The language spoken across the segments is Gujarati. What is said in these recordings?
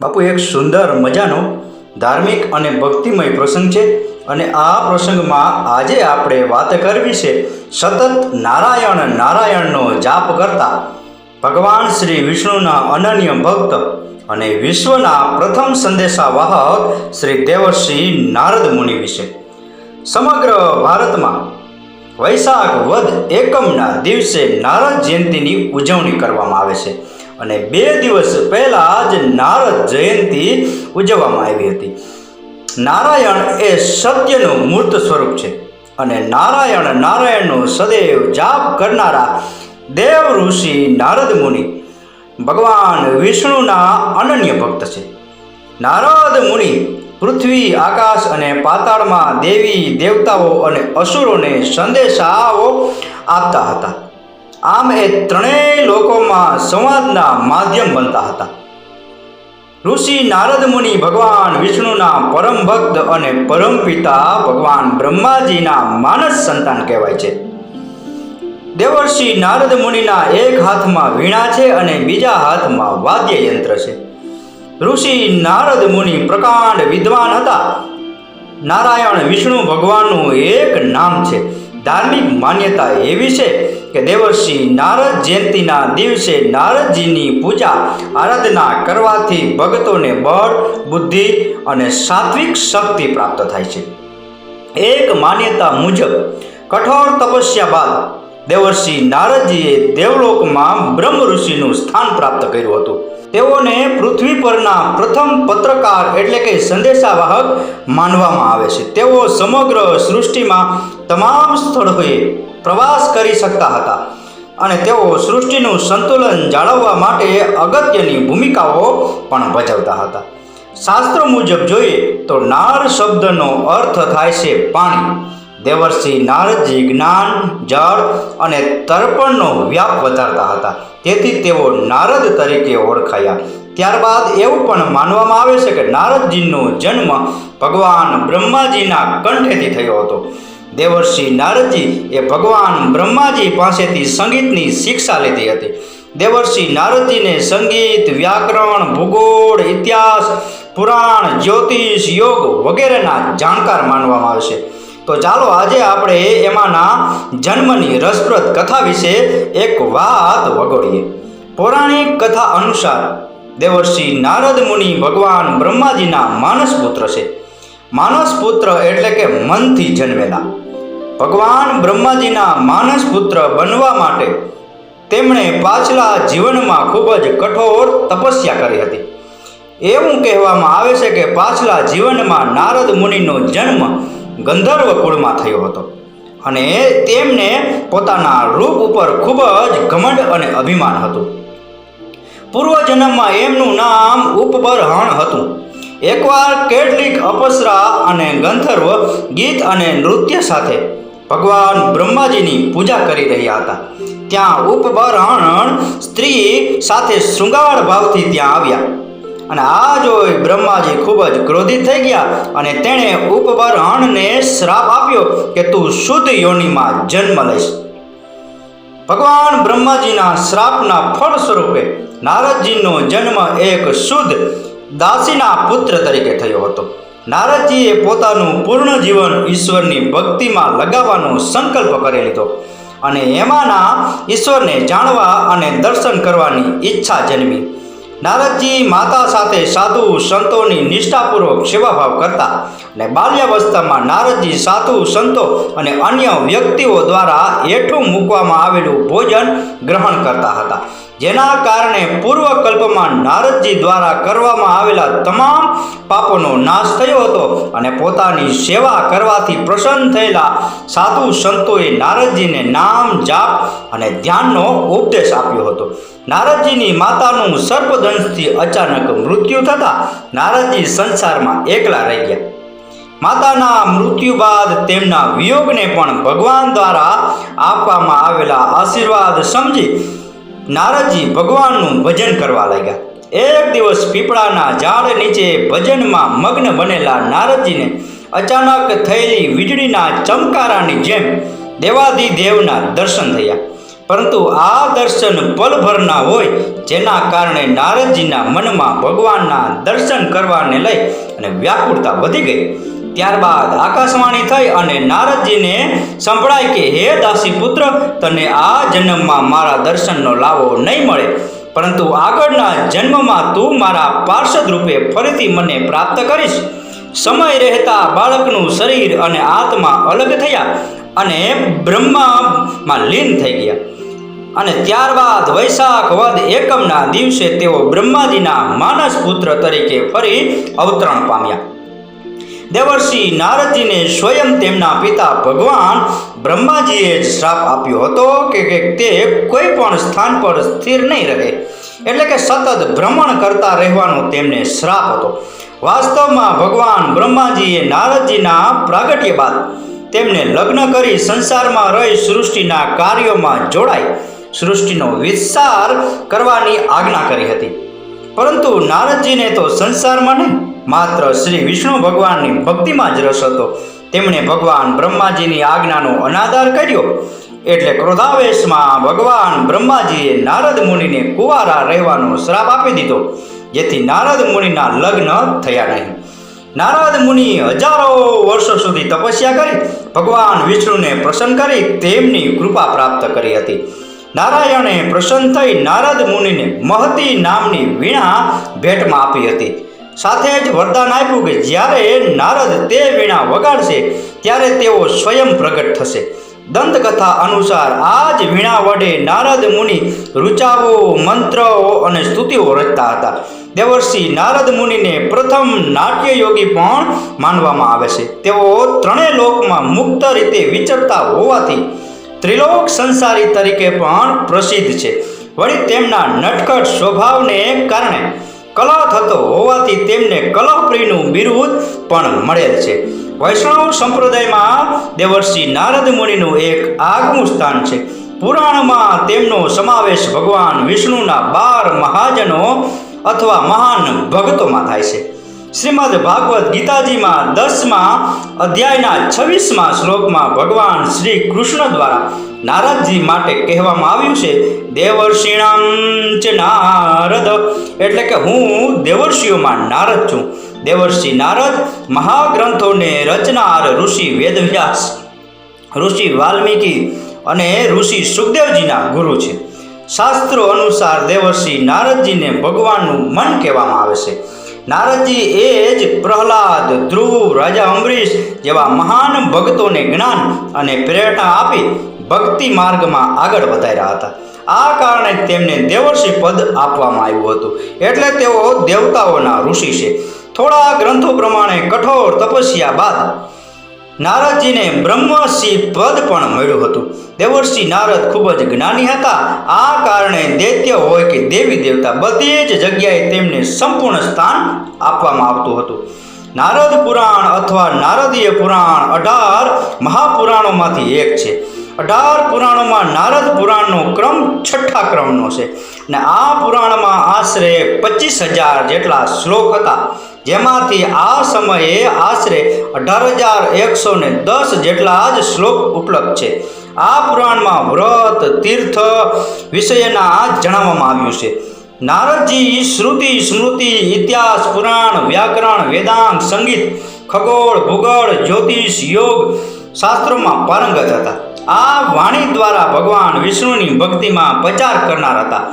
બાપુ, એક સુંદર મજાનો ધાર્મિક અને ભક્તિમય પ્રસંગ છે અને આ પ્રસંગમાં આજે આપણે વાત કરવી છે સતત નારાયણ નારાયણનો જાપ કરતા. ભગવાન શ્રી વિષ્ણુના અનન્ય ભક્ત અને વિશ્વના પ્રથમ સંદેશાવાહક શ્રી દેવસિંહ નારદ મુનિ વિશે. સમગ્ર ભારતમાં વૈશાખ વધ એકમના દિવસે નારદ જયંતિની ઉજવણી કરવામાં આવે છે. અને બે દિવસ પહેલા જ નારદ જયંતિ ઉજવવામાં આવી હતી. નારાયણ એ સત્યનું મૂર્ત સ્વરૂપ છે અને નારાયણ નારાયણનો સદૈવ જાપ કરનારા દેવ ઋષિ નારદ મુનિ ભગવાન વિષ્ણુના અનન્ય ભક્ત છે. નારદ મુનિ પૃથ્વી, આકાશ અને પાતાળમાં દેવી દેવતાઓ અને અસુરોને સંદેશાઓ આપતા હતા. આમ એ ત્રણેય લોકોમાં સંવાદના માધ્યમ બનતા હતા. ઋષિ નારદ મુનિ ભગવાન વિષ્ણુના પરમ ભક્ત અને પરમ પિતા ભગવાન બ્રહ્માજીના માનસ સંતાન કહેવાય છે. દેવર્ષિ નારદ મુનિના એક હાથમાં વીણા છે અને બીજા હાથમાં વાદ્ય યંત્ર છે. ઋષિ નારદ મુનિ પ્રકાંડ વિદ્વાન હતા. નારાયણ વિષ્ણુ ભગવાનનું એક નામ છે. ધાર્મિક માન્યતા એવી છે કે દેવર્ષિ નારદ જયંતિના દિવસે નારદજીની પૂજા આરાધના કરવાથી ભક્તોને બળ, બુદ્ધિ અને સાત્વિક શક્તિ પ્રાપ્ત થાય છે. એક માન્યતા મુજબ કઠોર તપસ્યા બાદ દેવર્ષિ નારદજીએ દેવલોકમાં બ્રહ્મ ઋષિનું સ્થાન પ્રાપ્ત કર્યું હતું. તેઓને પૃથ્વી પરના પ્રથમ પત્રકાર એટલે કે સંદેશાવાહક માનવામાં આવે છે. તેઓ સમગ્ર સૃષ્ટિમાં તમામ સ્થળોએ પ્રવાસ કરી શકતા હતા. અને તેઓ સૃષ્ટિનું સંતુલન જાળવવા માટે અગત્યની ભૂમિકાઓ પણ ભજવતા હતા. શાસ્ત્ર મુજબ જોઈએ તો નાર શબ્દનો અર્થ થાય છે પાણી. દેવર્ષિ નારદજી જ્ઞાન, જળ અને તર્પણનો વ્યાપ વધારતા હતા. તેથી તેઓ નારદ તરીકે ઓળખાયા. ત્યારબાદ એવું પણ માનવામાં આવે છે કે નારદજીનો જન્મ ભગવાન બ્રહ્માજીના કંઠેથી થયો હતો. દેવર્ષિ નારદજી એ ભગવાન બ્રહ્માજી પાસેથી સંગીતની શિક્ષા લીધી હતી. દેવર્ષિ નારદજીને સંગીત, વ્યાકરણ, ભૂગોળ, ઇતિહાસ, પુરાણ, જ્યોતિષ, યોગ વગેરેના જાણકાર માનવામાં આવે છે. તો ચાલો આજે આપણે એમાંના જન્મની રસપ્રદ કથા વિશે એક વાત વગોડીએ. પૌરાણિક કથા અનુસાર દેવર્ષિ નારદ મુનિ ભગવાન બ્રહ્માજીના માનસ પુત્ર છે. માનસ પુત્ર એટલે કે મનથી જન્મેલા. ભગવાન બ્રહ્માજીના માનસ પુત્ર બનવા માટે તેમણે પાછલા જીવનમાં ખૂબ જ કઠોર તપસ્યા કરી હતી. એવું કહેવામાં આવે છે કે પાછલા જીવનમાં નારદ મુનિનો જન્મ ગંધર્વ કુળમાં થયો હતો અને તેમને પોતાના રૂપ ઉપર ખૂબ જ ઘમંડ અને અભિમાન હતું. પૂર્વજન્મમાં એમનું નામ ઉપબરહણ હતું. એકવાર કેટલીક અપસરા અને ગંધર્વ ગીત અને નૃત્ય સાથે ભગવાન બ્રહ્માજીની પૂજા કરી રહ્યા હતા. ત્યાં ઉપબરહણ સ્ત્રી સાથે શૃંગાર ભાવથી ત્યાં આવ્યા. અને આ જોઈ બ્રહ્માજી ખૂબ જ ક્રોધિત થઈ ગયા અને તેણે ઉપબરહણને શ્રાપ આપ્યો કે તું શુદ્ધ યોનિમાં જન્મ લઈશ. ભગવાન બ્રહ્માજીના શ્રાપના ફળ સ્વરૂપે નારદજીનો જન્મ એક શુદ્ધ દાસીના પુત્ર તરીકે થયો હતો. નારદજીએ પોતાનું પૂર્ણ જીવન ઈશ્વરની ભક્તિમાં લગાવવાનો સંકલ્પ કરી લીધો. અને એમાંના ઈશ્વરને જાણવા અને દર્શન કરવાની ઈચ્છા જન્મી. નારદજી માતા સાથે સાધુ સંતોની નિષ્ઠાપૂર્વક સેવાભાવ કરતા અને બાલ્યાવસ્થામાં નારદજી સાધુ સંતો અને અન્ય વ્યક્તિઓ દ્વારા હેઠું મૂકવામાં આવેલું ભોજન ગ્રહણ કરતા હતા. જેના કારણે પૂર્વકલ્પમાં નારદજી દ્વારા કરવામાં આવેલા તમામ પાપોનો નાશ થયો હતો અને પોતાની સેવા કરવાથી પ્રસન્ન થયેલા સાધુ સંતોએ નારદજીને નામ, જાપ અને ધ્યાનનો ઉપદેશ આપ્યો હતો. નારદજીની માતાનું સર્પદંશથી અચાનક મૃત્યુ થતાં નારદજી સંસારમાં એકલા રહી ગયા. માતાના મૃત્યુ બાદ તેમના વિયોગને પણ ભગવાન દ્વારા આપવામાં આવેલા આશીર્વાદ સમજી નારદજી ભગવાનનું ભજન કરવા લાગ્યા. એક દિવસ પીપળાના ઝાડ નીચે ભજનમાં મગ્ન બનેલા નારદજીને અચાનક થયેલી વીજળીના ચમકારાની જેમ દેવાધિદેવના દર્શન થયા. પરંતુ આ દર્શન પલભરના હોય જેના કારણે નારદજીના મનમાં ભગવાનના દર્શન કરવાને લઈ અને વ્યાકુળતા વધી ગઈ. ત્યારબાદ આકાશવાણી થઈ અને નારદજીને સંભળાય કે, હે દાસી પુત્ર તને આ જન્મમાં મારા દર્શનનો લાવો નહીં મળે. પરંતુ આગળના જન્મમાં તું મારા પાર્ષદ રૂપે ફરીથી મને પ્રાપ્ત કરીશ. સમય રહેતા બાળકનું શરીર અને આત્મા અલગ થયા અને બ્રહ્મામાં લીન થઈ ગયા. અને ત્યારબાદ વૈશાખ વદ એકમના દિવસે તેઓ બ્રહ્માજીના માનસ પુત્ર તરીકે ફરી અવતરણ પામ્યા. દેવર્ષિ નારદજીને સ્વયં તેમના પિતા ભગવાન બ્રહ્માજીએ જ શ્રાપ આપ્યો હતો કે તે કોઈ પણ સ્થાન પર સ્થિર નહીં રહે. એટલે કે સતત ભ્રમણ કરતા રહેવાનો તેમને શ્રાપ હતો. વાસ્તવમાં ભગવાન બ્રહ્માજીએ નારદજીના પ્રાગટ્ય બાદ તેમને લગ્ન કરી સંસારમાં રહી સૃષ્ટિના કાર્યોમાં જોડાઈ. સૃષ્ટિનો વિસ્તાર કરવાની આજ્ઞા કરી હતી. પરંતુ નારદજીને તો સંસારમાં નહીં, માત્ર શ્રી વિષ્ણુ ભગવાનની ભક્તિમાં જ રસ હતો. તેમણે ભગવાન બ્રહ્માજીની આજ્ઞાનો અનાદર કર્યો. એટલે ક્રોધાવેશમાં ભગવાન બ્રહ્માજીએ નારદ મુનિને કુંવારા રહેવાનો શ્રાપ આપી દીધો, જેથી નારદ મુનિના લગ્ન થયા નહીં. નારદ મુનિ હજારો વર્ષો સુધી તપસ્યા કરી, ભગવાન વિષ્ણુને પ્રસન્ન કરી તેમની કૃપા પ્રાપ્ત કરી હતી. નારાયણે પ્રસન્ન થઈ નારદ મુનિને મહતી નામની વીણા ભેટમાં આપી હતી. સાથે જ વરદાન આપ્યું કે જ્યારે નારદ તે વીણા વગાડશે, ત્યારે તેઓ સ્વયં પ્રગટ થશે. દંતકથા અનુસાર આ જ વીણા વડે નારદ મુનિ ઋચાઓ મંત્રો અને સ્તુતિઓ રચતા હતા. દેવર્ષિ નારદ મુનિને પ્રથમ નાટ્ય યોગી પણ માનવામાં આવે છે. તેઓ ત્રણેય લોકમાં મુક્ત રીતે વિચરતા હોવાથી ત્રિલોક સંસારી તરીકે પણ પ્રસિદ્ધ છે. વળી તેમના નટખટ સ્વભાવને કારણે કલહ થતો હોવાથી તેમને કલહપ્રિયનું બિરુદ પણ મળેલ છે. વૈષ્ણવ સંપ્રદાયમાં દેવર્ષિ નારદ મુનિનું એક આગવું સ્થાન છે. પુરાણમાં તેમનો સમાવેશ ભગવાન વિષ્ણુના બાર મહાજનો અથવા મહાન ભક્તોમાં થાય છે. શ્રીમદ ભાગવત ગીતાજીમાં દસમા અધ્યાયના છવ્વીસમાં શ્લોકમાં ભગવાન શ્રી કૃષ્ણ દ્વારા નારદજી માટે કહેવામાં આવ્યું છે દેવર્ષિણામ ચ નારદ. એટલે કે હું દેવર્ષિઓમાં નારદ છું. દેવર્ષિ નારદ, મહાગ્રંથોને રચનાર ઋષિ વેદવ્યાસ, ઋષિ વાલ્મીકી અને ઋષિ સુખદેવજીના ગુરુ છે. શાસ્ત્રો અનુસાર દેવર્ષિ નારદજીને ભગવાનનું મન કહેવામાં આવે છે. નારદજી એ જ પ્રહલાદ, ધ્રુવ, રાજા અંબરીશ જેવા મહાન ભક્તોને જ્ઞાન અને પ્રેરણા આપી ભક્તિ માર્ગમાં આગળ વધાર્યા હતા. આ કારણે તેમને દેવર્ષિ પદ આપવામાં આવ્યું હતું. એટલે તેઓ દેવતાઓના ઋષિ છે. થોડા ગ્રંથો પ્રમાણે કઠોર તપસ્યા બાદ નારદજીને બ્રહ્મસિંહ પદ પણ મળ્યું હતું. દેવર્ષિ નારદ ખૂબ જ જ્ઞાની હતા. આ કારણે દૈત્ય હોય કે દેવી દેવતા બધી જ જગ્યાએ તેમને સંપૂર્ણ સ્થાન આપવામાં આવતું હતું. નારદ પુરાણ અથવા નારદીય પુરાણ અઢાર મહાપુરાણોમાંથી એક છે. અઢાર પુરાણોમાં નારદ પુરાણનો ક્રમ છઠ્ઠા ક્રમનો છે. અને આ પુરાણમાં આશરે પચીસ હજાર જેટલા શ્લોક હતા. જેમાંથી આ સમયે આશરે અઢાર હજાર એકસો ને દસ જેટલા જ શ્લોક ઉપલબ્ધ છે. આ પુરાણમાં વ્રત, તીર્થ વિષયના જણાવવામાં આવ્યું છે. નારદજી, શ્રુતિ, સ્મૃતિ, ઇતિહાસ, પુરાણ, વ્યાકરણ, વેદાંત, સંગીત, ખગોળ, ભૂગોળ, જ્યોતિષ, યોગ શાસ્ત્રોમાં પારંગત હતા. આ વાણી દ્વારા ભગવાન વિષ્ણુની ભક્તિમાં પ્રચાર કરનાર હતા.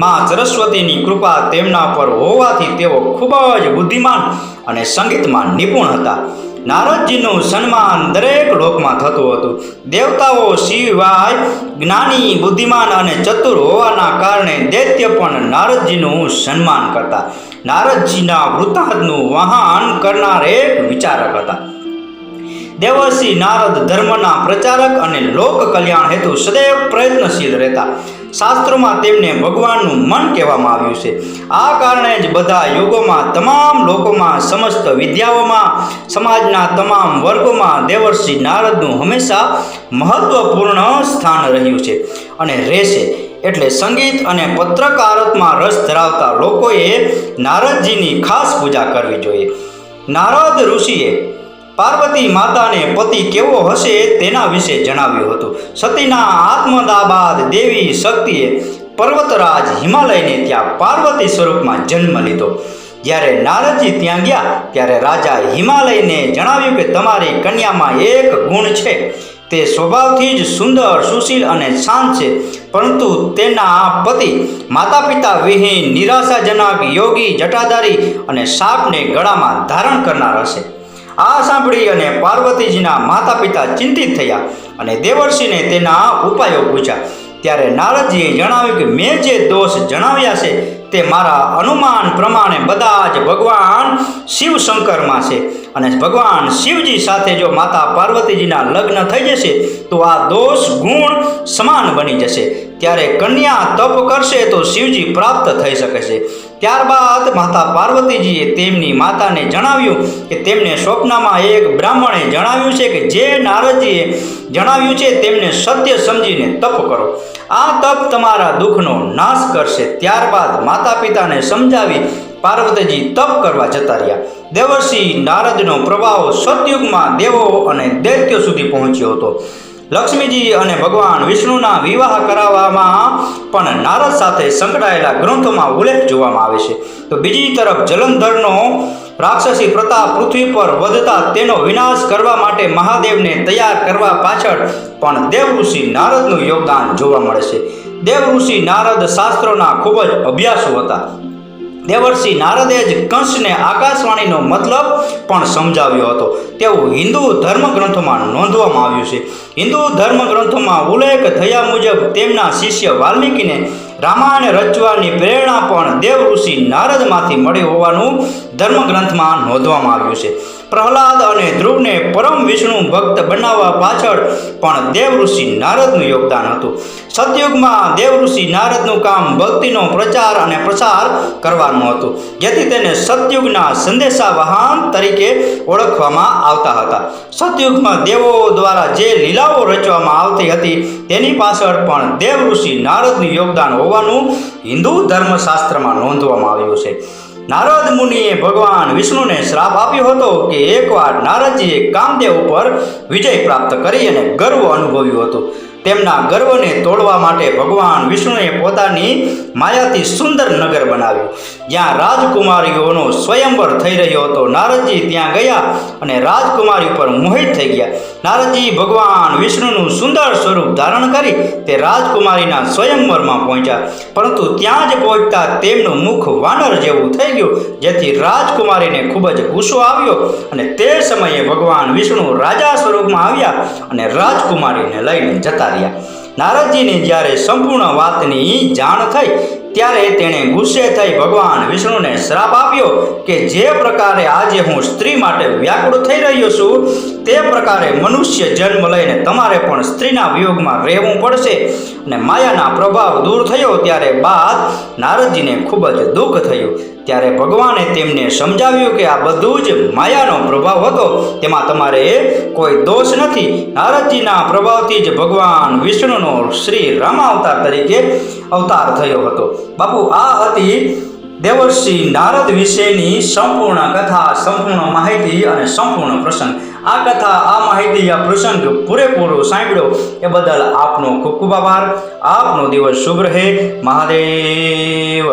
માં સરસ્વતીની કૃપા તેમના પર હોવાથી તેઓ ખૂબ જ બુદ્ધિમાન અને સંગીતમાં નિપુણ હતા. નારદજીનું સન્માન દરેક લોકમાં થતું હતું. દેવતાઓ સિવાય જ્ઞાની, બુદ્ધિમાન અને ચતુર હોવાના કારણે દૈત્ય પણ નારદજીનું સન્માન કરતા. નારદજીના વૃતાંતનું વહાણ કરનાર એક વિચારક હતા. દેવર્ષિ નારદ ધર્મના પ્રચારક અને લોક કલ્યાણ હેતુ સદૈવ પ્રયત્નશીલ રહેતા. શાસ્ત્રોમાં તેમને ભગવાનનું મન કહેવામાં આવ્યું છે. આ કારણે જ બધા યુગોમાં તમામ લોકોમાં સમસ્ત વિદ્યાઓમાં, સમાજના તમામ વર્ગોમાં દેવર્ષિ નારદનું હંમેશા મહત્વપૂર્ણ સ્થાન રહ્યું છે. અને રહેશે એટલે સંગીત અને પત્રકારત્વમાં રસ ધરાવતા લોકોએ નારદજીની ખાસ પૂજા કરવી જોઈએ. નારદ ઋષિએ પાર્વતી માતાને પતિ કેવો હશે તેના વિશે જણાવ્યું હતું. સતીના આત્મદા બાદ દેવી શક્તિએ પર્વતરાજ હિમાલયને ત્યાં પાર્વતી સ્વરૂપમાં જન્મ લીધો. જ્યારે નારદજી ત્યાં ગયા, ત્યારે રાજા હિમાલયને જણાવ્યું કે તમારી કન્યામાં એક ગુણ છે. તે સ્વભાવથી જ સુંદર, સુશીલ અને શાંત છે. પરંતુ તેના પતિ માતા પિતા વિહીન, નિરાશાજનક, યોગી, જટાધારી અને સાપને ગળામાં ધારણ કરનાર હશે. આ સાંભળી અને પાર્વતીજીના માતા પિતા ચિંતિત થયા અને દેવર્ષિને તેના ઉપાયો પૂછ્યા. ત્યારે નારદજીએ જણાવ્યું કે, મેં જે દોષ જણાવ્યા છે, તે મારા અનુમાન પ્રમાણે બધા જ ભગવાન શિવ શંકરમાં છે. અને ભગવાન શિવજી સાથે જો માતા પાર્વતીજીના લગ્ન થઈ જશે, તો આ દોષ ગુણ સમાન બની જશે. ત્યારે કન્યા તપ કરશે, તો શિવજી પ્રાપ્ત થઈ શકે છે. ત્યારબાદ માતા પાર્વતીજીએ તેમની માતાને જણાવ્યું કે તેમને સ્વપ્નમાં એક બ્રાહ્મણે જણાવ્યું છે કે જે નારદજીએ જણાવ્યું છે તેમને સત્ય સમજીને તપ કરો. આ તપ તમારા દુઃખનો નાશ કરશે. ત્યારબાદ માતા પિતાને સમજાવી પાર્વતીજી તપ કરવા જતા રહ્યા. દેવર્ષિ નારદનો પ્રભાવ સતયુગમાં દેવો અને દૈત્યો સુધી પહોંચ્યો હતો. લક્ષ્મીજી અને ભગવાન વિષ્ણુના વિવાહ કરાવવામાં પણ નારદ સાથે સંકળાયેલા ગ્રંથોમાં ઉલ્લેખ જોવામાં આવે છે. તો બીજી તરફ જલંધરનો રાક્ષસી પ્રતાપ પૃથ્વી પર વધતા તેનો વિનાશ કરવા માટે મહાદેવને તૈયાર કરવા પાછળ પણ દેવ ઋષિ નારદનું યોગદાન જોવા મળે છે. દેવ ઋષિ નારદ શાસ્ત્રોના ખૂબ જ અભ્યાસુ હતા. દેવર્ષિ નારદે જ કંસને આકાશવાણીનો મતલબ પણ સમજાવ્યો હતો. તેવું હિન્દુ ધર્મ ગ્રંથોમાં નોંધવામાં આવ્યું છે. હિન્દુ ધર્મ ગ્રંથોમાં ઉલ્લેખ થયા મુજબ તેમના શિષ્ય વાલ્મીકીને રામાયણ રચવાની પ્રેરણા પણ દેવ ઋષિ નારદમાંથી મળી હોવાનું ધર્મગ્રંથમાં નોંધવામાં આવ્યું છે. પ્રહલાદ અને ધ્રુવને પરમ વિષ્ણુ ભક્ત બનાવવા પાછળ પણ દેવઋષિ નારદનું યોગદાન હતું. સતયુગમાં દેવ ઋષિ નારદનું કામ ભક્તિનો પ્રચાર અને પ્રસાર કરવાનું હતું. જેથી તેને સતયુગના સંદેશાવાહન તરીકે ઓળખવામાં આવતા હતા. સતયુગમાં દેવો દ્વારા જે લીલાઓ રચવામાં આવતી હતી, તેની પાછળ પણ દેવ ઋષિ નારદનું યોગદાન હોવાનું હિન્દુ ધર્મશાસ્ત્રમાં નોંધવામાં આવ્યું છે. નારદ મુનિએ ભગવાન વિષ્ણુને શ્રાપ આપ્યો હતો કે એકવાર નારદજીએ કામદેવ ઉપર વિજય પ્રાપ્ત કરી અને ગર્વ અનુભવ્યું હતું. તેમના ગર્વને તોડવા માટે ભગવાન વિષ્ણુએ પોતાની માયાથી સુંદર નગર બનાવ્યું. જ્યાં રાજકુમારીઓનો સ્વયંવર થઈ રહ્યો હતો, નારદજી ત્યાં ગયા અને રાજકુમારી ઉપર મોહિત થઈ ગયા. નારદજી ભગવાન વિષ્ણુનું સુંદર સ્વરૂપ ધારણ કરી તે રાજકુમારીના સ્વયંવરમાં પહોંચ્યા. પરંતુ ત્યાં જ પહોંચતા તેમનું મુખ વાનર જેવું થઈ ગયું, જેથી રાજકુમારીને ખૂબ જ ગુસ્સો આવ્યો અને તે સમયે ભગવાન વિષ્ણુ રાજા સ્વરૂપમાં આવ્યા અને રાજકુમારીને લઈને જતા રહ્યા નારદજીને જ્યારે સંપૂર્ણ વાતની જાણ થઈ, ત્યારે તેણે ગુસ્સે થઈ ભગવાન વિષ્ણુને શ્રાપ આપ્યો કે જે પ્રકારે આજે હું સ્ત્રી માટે વ્યાકુળ થઈ રહ્યો છું, તે પ્રકારે મનુષ્ય જન્મ લઈને તમારે પણ સ્ત્રીના વિયોગમાં રહેવું પડશે. અને માયાના પ્રભાવ દૂર થયો ત્યારે બાદ નારદજીને ખૂબ જ દુઃખ થયું. ત્યારે ભગવાને તેમને સમજાવ્યું કે આ બધું જ માયાનો પ્રભાવ હતો. તેમાં તમારે કોઈ દોષ નથી. નારદજીના પ્રભાવથી જ ભગવાન વિષ્ણુનો શ્રી રામાવતાર તરીકે અવતાર થયો હતો. બાપુ, આ હતી દેવર્ષિ નારદ વિશેની સંપૂર્ણ કથા, સંપૂર્ણ માહિતી અને સંપૂર્ણ પ્રસંગ. આ કથા, આ માહિતી, આ પ્રસંગ પૂરેપૂરો સાંભળ્યો એ બદલ આપનો ખૂબ ખૂબ આભાર. આપનો દિવસ શુભ રહે. મહાદેવ.